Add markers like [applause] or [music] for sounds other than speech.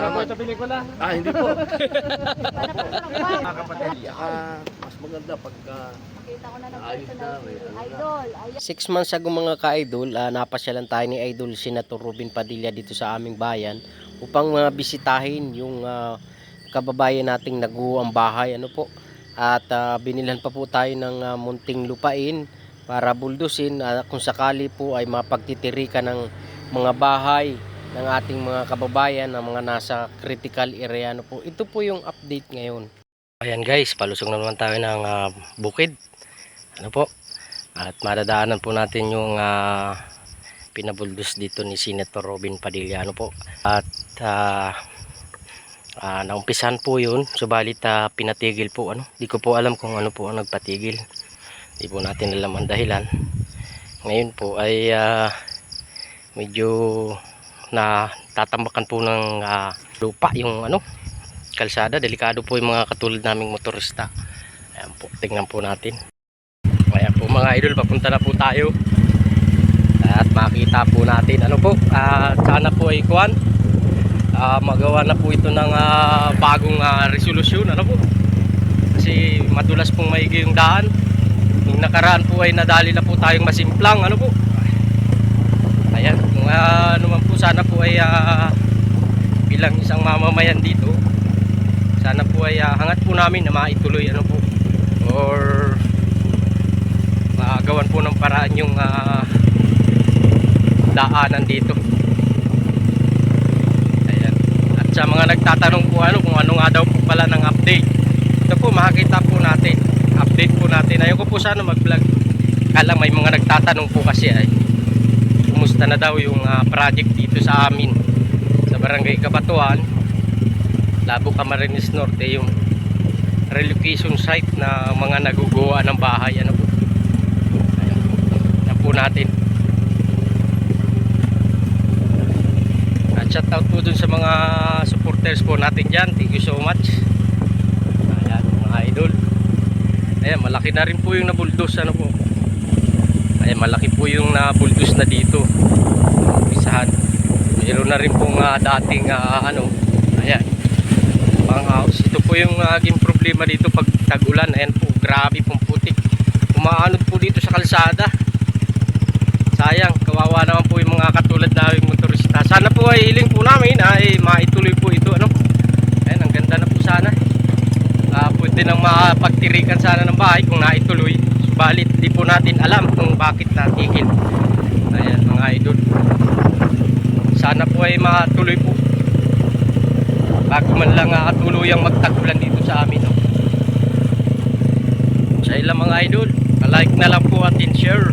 Salamat. ito pelikula. Ah, hindi po. Sa [laughs] Mga kapatid, ah, mas maganda pagka ko na ng Ayos na, personal may ano na. idol. Six months ago mga ka-idol, uh, napasyalan tayo ni Idol Senator Ruben Padilla dito sa aming bayan upang uh, bisitahin yung ah, kababayan nating naguho ang bahay. Ano po? At ah, binilhan pa po tayo ng ah, munting lupain para buldusin ah, kung sakali po ay mapagtitirikan ng mga bahay ng ating mga kababayan na mga nasa critical area. Ano po? Ito po yung update ngayon. Ayan guys, palusog na naman tayo ng ah, bukid. Ano po? At madadaanan po natin yung ah, pinabuldos dito ni Senator Robin Padilla ano po. At uh, naumpisan po yun, subalit ah, pinatigil po ano. Di ko po alam kung ano po ang nagpatigil. Di po natin alam ang dahilan. Ngayon po ay ah, medyo na tatambakan po ng ah, lupa yung ano kalsada. Delikado po yung mga katulad naming motorista. Ayan po, tingnan po natin. Kaya po mga idol, papunta na po tayo. At makita po natin ano po, ah, sana po ay kuwan. Ah, magawa na po ito ng ah, bagong ah, resolusyon ano po. Kasi madulas pong maigi yung daan. Nung nakaraan po ay nadali na po tayong masimplang ano po. Ayan, kung ah, ano man po sana po ay ah, bilang isang mamamayan dito sana po ay ah, hangat po namin na maituloy ano po or magawan po ng paraan yung ah, daanan dito. Ayan. At sa mga nagtatanong po ano kung ano nga daw po pala ng update. Ito po makikita po natin. Update po natin. Ayoko po sana mag vlog kala may mga nagtatanong po kasi ay kumusta na daw yung ah, project dito sa amin. Sa barangay Kabatuan Labo Camarines Norte yung relocation site na mga nagugawa ng bahay ano po. Ayan. Yan po natin. At shout out po dun sa mga supporters po natin dyan. Thank you so much. Ayan mga idol. Ayan malaki na rin po yung nabuldos ano po ayan malaki po yung nabuldos na dito isahan mayroon na rin pong ah, dating ah, ano ayan pang house. Ito po yung naging problema dito pag tag-ulan. Ayan po, grabe pong putik. Umaanod po dito sa kalsada. Sayang, kawawa naman po yung mga katulad naming motorista. Sana po ay hiling po namin ay maituloy po ito. Ano? Ayan, ang ganda na po sana. Ah, pwede nang mapagtirikan sana ng bahay kung naituloy. Subalit, natin alam kung bakit natigil. Ayan, mga idol. Sana po ay matuloy po bago man lang uh, tuluyang magtagulan dito sa amin no? sa ilang mga idol like na lang po at in share